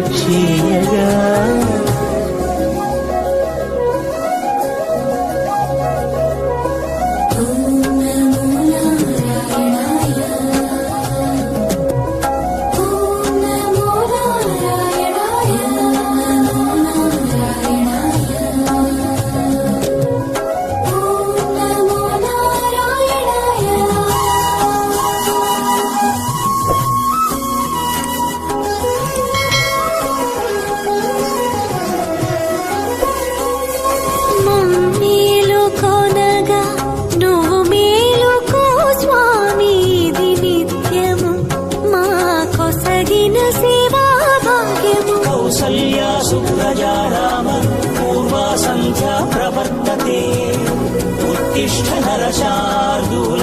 సేవలు ఉత్తిష్ట నరశార్దూల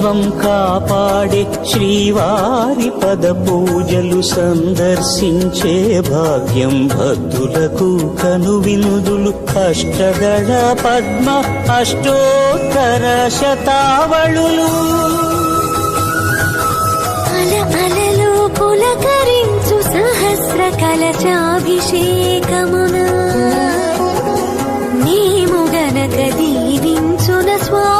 సర్వస్వం కాపాడే శ్రీవారి పద పూజలు సందర్శించే భాగ్యం భక్తులకు కనువినుదులు. అష్టదళ పద్మ అష్టోత్తర శతావళులు. అలలు పులకరించు సహస్ర కలచాభిషేకమున. మేము గనక దీవించున స్వామి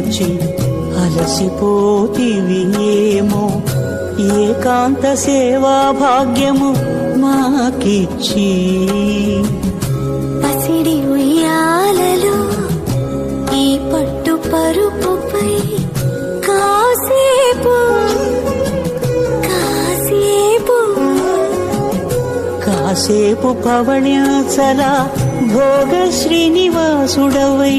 నిలచి అలసిపోతివి ఏమో. ఏకాంత సేవా భాగ్యము మాకిచ్చి. పసిడి ఉయ్యాలలో ఈ పట్టు పరుపుపై కాసేపు కాసేపు. కాసేపు పవణ్యాచల భోగ శ్రీనివాసుడవై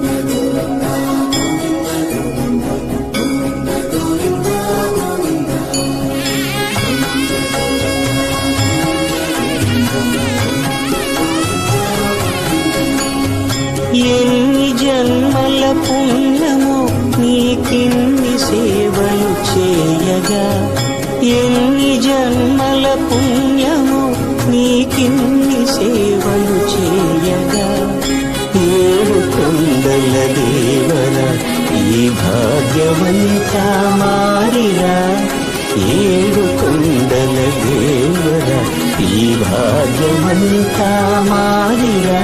ఎన్ని జన్మల పుణ్యము నీకిన్ని సేవలు చేయగా. ఏడు కొండల దేవర ఈ భాగ్యవంతా మారిరా ఏడు కొండల దేవర ఈ భాగ్యమంతా మారిరా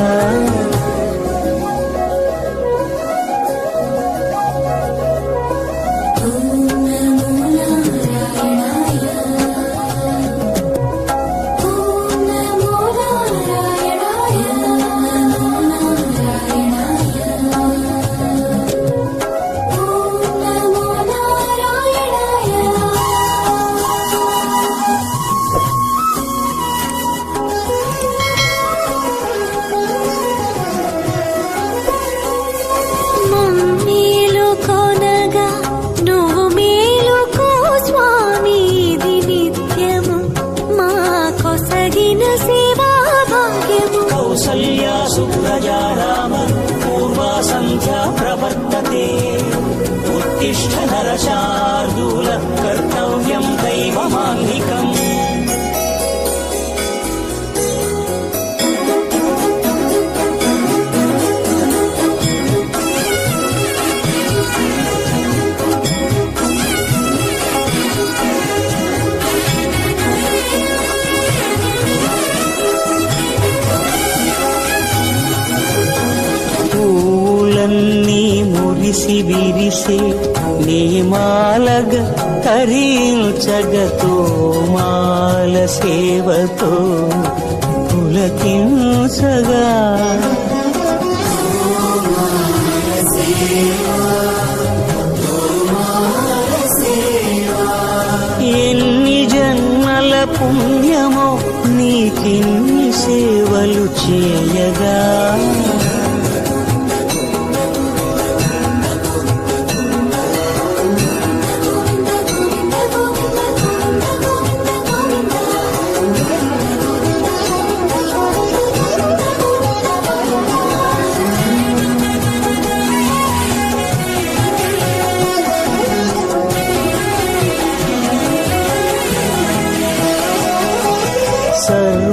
విరిసే నేమాలగ తరించగతో మాల సేవతో పులకించగా. ఎన్ని జన్మల పుణ్యమో నీకిన్ని సేవలు చేయగా.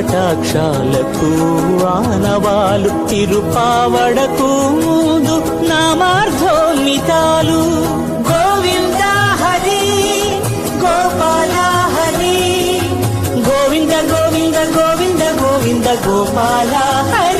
కటాక్షాలకు ఆనవాలు తిరుపావడకు ముందు నామార్థోన్మితాలు గోవింద హరి గోపాల హరి గోవింద గోవింద గోవింద గోవింద గోపాల హరి